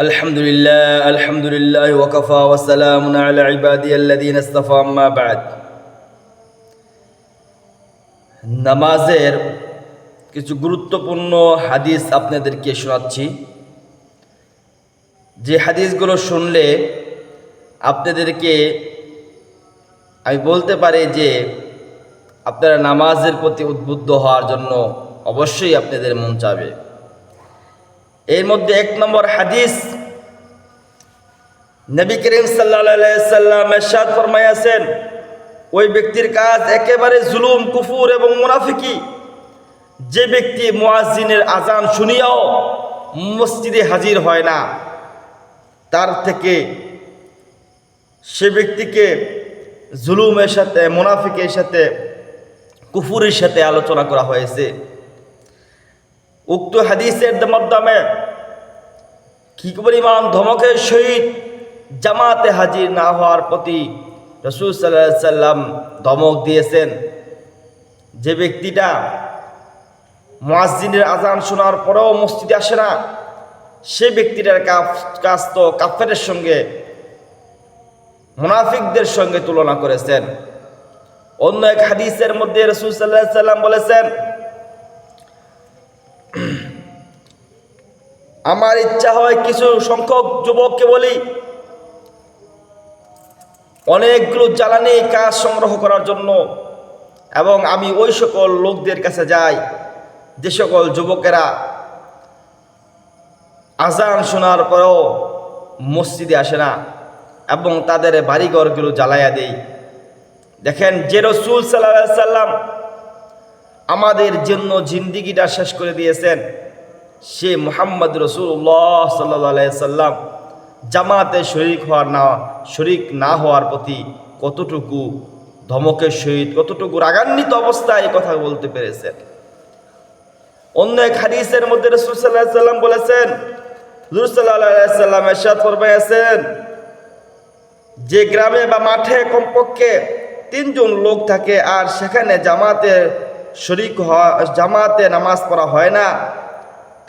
الحمد لله الحمد لله وكفى وسلام على عبادي الذين اصطفى أما بعد নামাজের কিছু গুরুত্বপূর্ণ হাদিস আপনাদেরকে শোনাচ্ছি যে হাদিসগুলো শুনলে আপনাদেরকে আমি বলতে পারি যে আপনারা নামাজের প্রতি উদ্বুদ্ধ হওয়ার জন্য অবশ্যই আপনাদের মন চাবে এর মধ্যে এক নম্বর হাদিস, নবী করিম সাল্লাম এরশাদ ফরমাইয়াছেন, ওই ব্যক্তির কাজ একেবারে জুলুম, কুফুর এবং মুনাফিকি। যে ব্যক্তি মুয়াজ্জিনের আজান শুনিয়াও মসজিদে হাজির হয় না, তার থেকে সে ব্যক্তিকে জুলুমের সাথে, মুনাফিকের সাথে, কুফুরের সাথে আলোচনা করা হয়েছে। উক্ত হাদিসের মাধ্যমে কি পরিমাণ ধমকের সহিত জামাতে হাজির না হওয়ার প্রতি রসুল সাল্লাহ সাল্লাম ধমক দিয়েছেন? যে ব্যক্তিটা মুয়াজ্জিনের আজান শোনার পরেও মসজিদে আসে না, সে ব্যক্তিটার কাজ তো কাফেরের সঙ্গে, মুনাফিকদের সঙ্গে তুলনা করেছেন। অন্য এক হাদিসের মধ্যে রসুল সাল্লাহ সাল্লাম বলেছেন আমার ইচ্ছা হয় কিছু সংখ্যক যুবককে বলি। অনেকগুলো জ্বালানি কাজ সংগ্রহ করার জন্য। এবং আমি ওই সকল লোকদের কাছে যাই। যে সকল যুবকেরা আজান শোনার পরেও মসজিদে আসে না এবং তাদের বাড়িঘরগুলো জ্বালাইয়া দেই। দেখেন, যে রসুল সাল্লাহ সাল্লাম আমাদের জন্য জিন্দিগিটা শেষ করে দিয়েছেন। সে মোহাম্মদ রসুল্লাহ সাল্লাহ সাল্লাম জামাতে শরিক হওয়ার না, শরিক না হওয়ার প্রতি কতটুকু ধমকের সহিত, কতটুকু রাগান্বিত অবস্থায় এই কথা বলতে পেরেছেন। অন্য এক হাদিসের মধ্যে রসুল সাল্লাহ সাল্লাম বলেছেন, হুজুর সাল্লাহ সাল্লাম এরশাদ ফরমাইয়াছেন যে গ্রামে বা মাঠে কমপক্ষে তিনজন লোক থাকে আর সেখানে জামাতে শরিক জামাতে নামাজ পড়া হয় না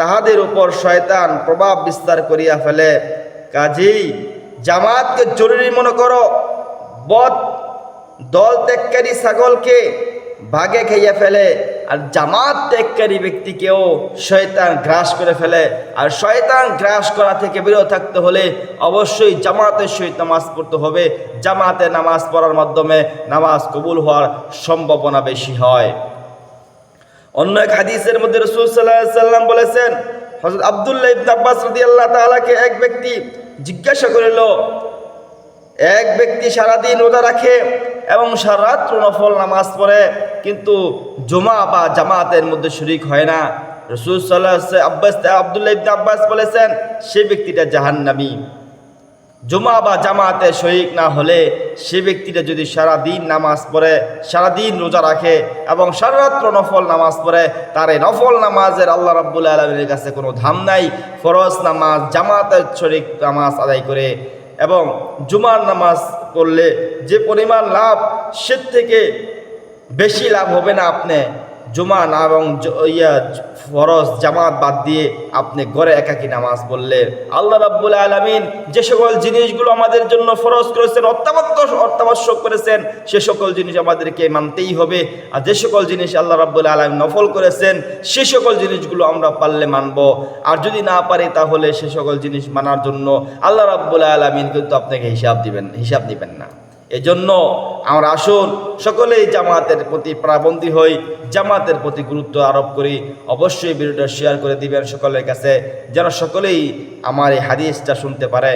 তাহাদের উপর শয়তান প্রভাব বিস্তার করিয়া ফেলে। কাজেই জামাতকে জরুরি মনে করো, বদ দল ত্যাগকারী ছাগলকে ভাগে খাইয়া ফেলে আর জামাত ত্যাগকারী ব্যক্তিকেও শয়তান গ্রাস করে ফেলে। আর শয়তান গ্রাস করা থেকে বিরত থাকতে হলে অবশ্যই জামাতের সহিত নামাজ পড়তে হবে। জামাতে নামাজ পড়ার মাধ্যমে নামাজ কবুল হওয়ার সম্ভাবনা বেশি হয়। অন্য এক হাদিসের মধ্যে রসুল সাল্লাম বলেছেন হজরত আবদুল্লাহ ইবন আব্বাস রদি আল্লাহ তালাকে এক ব্যক্তি জিজ্ঞাসা করিল, এক ব্যক্তি সারাদিন রোজা রাখে এবং সারাত্র নফল নামাজ পড়ে, কিন্তু জমা বা জামাতের মধ্যে শরিক হয় না। রসুল সাল্লাহ আব্বাস আবদুল্লাহ ইবন আব্বাস বলেছেন, সে ব্যক্তিটা জাহান্নামী। জমা বা জামাতে শরিক না হলে সে ব্যক্তিটা যদি সারা দিন নামাজ পড়ে সারা দিন রোজা রাখে এবং সারারাত্র নফল নামাজ পড়ে, তার এই নফল নামাজের আল্লাহ রাব্বুল আলমীর কাছে কোনো ধাম নাই। ফরজ নামাজ, জামাতের শরিক নামাজ আদায় করে এবং জুমার নামাজ পড়লে যে পরিমাণ লাভ, সে থেকে বেশি লাভ হবে না আপনি। জুমা না এবং ইয়া ফরজ, জামাত বাদ দিয়ে আপনি ঘরে একাকি নামাজ পড়লেন আল্লাহ রাব্বুল আলমিন যে সকল জিনিসগুলো আমাদের জন্য ফরজ করেছেন অত্যাবত্য অত্যাবশ্যক করেছেন, সে সকল জিনিস আমাদেরকে মানতেই হবে। আর যে সকল জিনিস আল্লাহ রাব্বুল আলম নফল করেছেন, সে সকল জিনিসগুলো আমরা পারলে মানব। আর যদি না পারি তাহলে সে সকল জিনিস মানার জন্য আল্লাহ রাব্বুল আলমিন কিন্তু আপনাকে হিসাব দিবেন হিসাব দিবেন না। এজন্য আমরা আসুন, সকলেই জামাতের প্রতি প্রাবন্দী হই জামাতের প্রতি গুরুত্ব আরোপ করি। অবশ্যই ভিডিওটা শেয়ার করে দিবেন সকলের কাছে, যেন সকলেই আমার এই হাদিসটা শুনতে পারে।